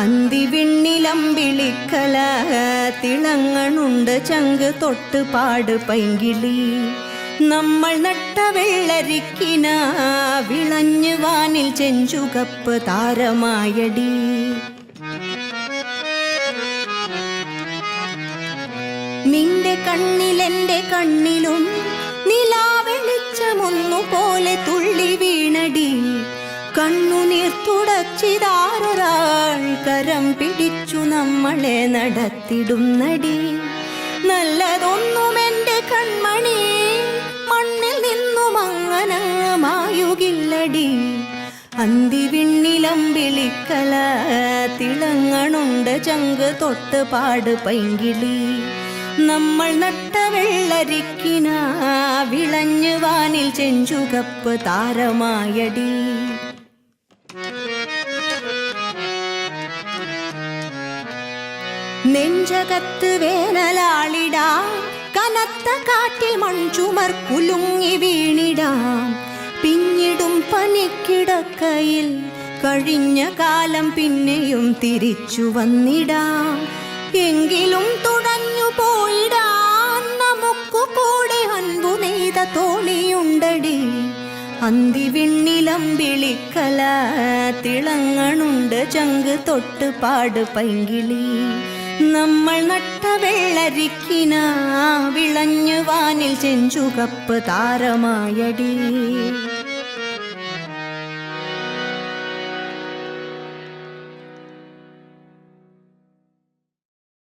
അന്തിവിണ്ണിലമ്പിളിക്കല തിളങ്ങണുണ്ട് ചങ്ക് തൊട്ട് പാട് പൈങ്കിളി. നമ്മൾ നട്ട വെള്ളരിക്കിന വിളഞ്ഞു വാനിൽ ചെഞ്ചുകപ്പ് താരമായടി. നിന്റെ കണ്ണിലെന്റെ കണ്ണിലും നിലാവെളിച്ചമൊന്നു കണ്ണുനീർ തുടച്ചിതാരൊരാൾ കരം പിടിച്ചു നമ്മളെ നടത്തിടുന്നടി. നല്ലതൊന്നും എന്റെ കൺമണി മണ്ണിൽ നിന്നും അങ്ങനങ്ങമായുകില്ലടി അന്തിവിണ്ണിലമ്പിളിക്കല തിളങ്ങണുണ്ട് ചങ്ക് തൊട്ട് പാട് പൈങ്കിളി. നമ്മൾ നട്ട വെള്ളരിക്കിന വിളഞ്ഞു വാനിൽ ചെഞ്ചുകപ്പ് താരമായടി. നെഞ്ചകത്ത് വേനലാളിടാം കനത്ത കാറ്റിൽ മൺചുമർ കുലുങ്ങി വീണിടാം. പിന്നിടും പനിക്കിടക്കയിൽ കഴിഞ്ഞ കാലം പിന്നെയും തിരിച്ചു വന്നിടാം. എങ്കിലും തുടഞ്ഞു പോയിടാം നമുക്കു കൂടെ അൻപു നെയ്ത തോണിയുണ്ടടി. അന്തിവിണ്ണിലമ്പിളിക്കല തിളങ്ങണുണ്ട് ചങ്ക് തൊട്ട് പാട് പൈങ്കിളി. നമ്മൾ നട്ട വെള്ളരിക്കിന വിളഞ്ഞു വാനിൽ ചെഞ്ചുകപ്പ് താരമായടി.